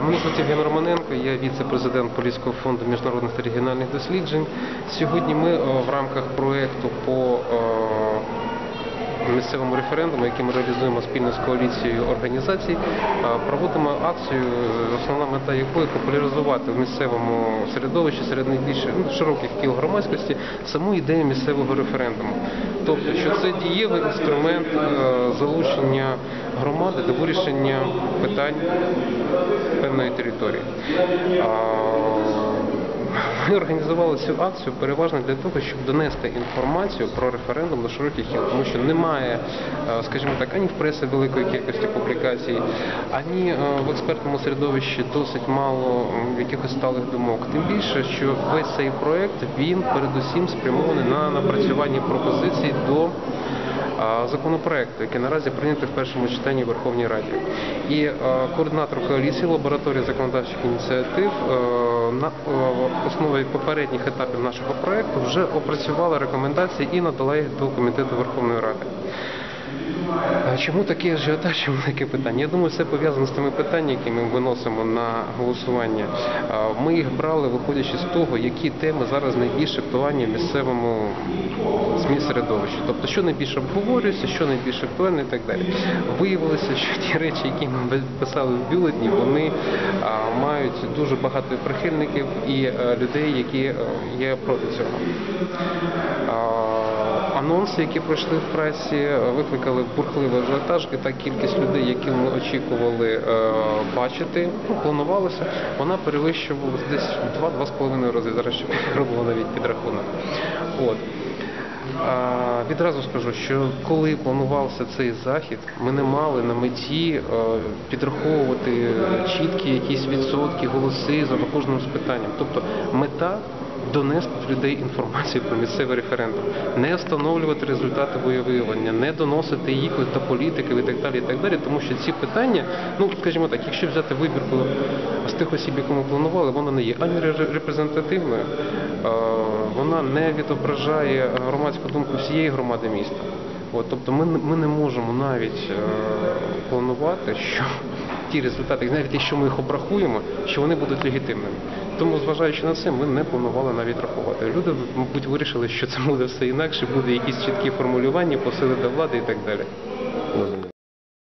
Звуть Євген Романенко, я віце-президент Поліського фонду міжнародних та регіональних досліджень. Сьогодні ми е, в рамках проєкту по е, місцевому референдуму, який ми реалізуємо спільно з коаліцією організацій, проводимо акцію, основна мета якої популяризувати в місцевому середовищі серед найбільш ну, широких кіл громадськості саму ідею місцевого референдуму. Тобто, що це дієвий інструмент е, залучення громади до вирішення питань певної території. Ми організували цю акцію переважно для того, щоб донести інформацію про референдум до широких кіл, тому що немає, е, скажімо так, ані в пресі великої кількості публікацій, ані е, в експертному середовищі досить мало якихось сталих думок. Тим більше, що весь цей проект він передусім спрямований на напрацювання пропозицій до законопроекту, який наразі прийнятий в першому читанні в Верховній Раді. І е, координатор коаліції лабораторії законодавчих ініціатив е, на е, основі попередніх етапів нашого проекту вже опрацювала рекомендації і надала їх до комітету Верховної Ради. Чому такий ажіотаж, таке питання? Я думаю, все пов'язано з тими питаннями, які ми виносимо на голосування. Ми їх брали, виходячи з того, які теми зараз найбільш актуальні в місцевому середовищі. Тобто, що найбільше обговорюється, що найбільш актуальне і так далі. Виявилося, що ті речі, які ми писали в бюлетні, вони мають дуже багато прихильників і е, людей, які е, є проти цього. Анонси, які пройшли в пресі, е, викликали бурхливий ажіотаж, і та кількість людей, які ми очікували е, бачити, ну, планувалося, вона перевищувала десь в 2-2,5 рази. Зараз ще робила навіть підрахунок. От. Відразу скажу, що коли планувався цей захід, ми не мали на меті е, підраховувати чіткі якісь відсотки, голоси за кожним з питанням. Тобто мета донести до людей інформацію про місцевий референдум, не встановлювати результати виявлення, не доносити їх до політиків і так далі, і так далі, тому що ці питання, ну скажімо так, якщо взяти вибірку з тих осіб, яку ми планували, вона не є ані репрезентативною, вона не відображає громадську думку всієї громади міста. От, тобто ми, ми не можемо навіть е, планувати, що ті результати, навіть якщо ми їх обрахуємо, що вони будуть легітимними. Тому, зважаючи на це, ми не планували навіть рахувати. Люди, мабуть, вирішили, що це буде все інакше, буде якісь чіткі формулювання, посили до влади і так далі.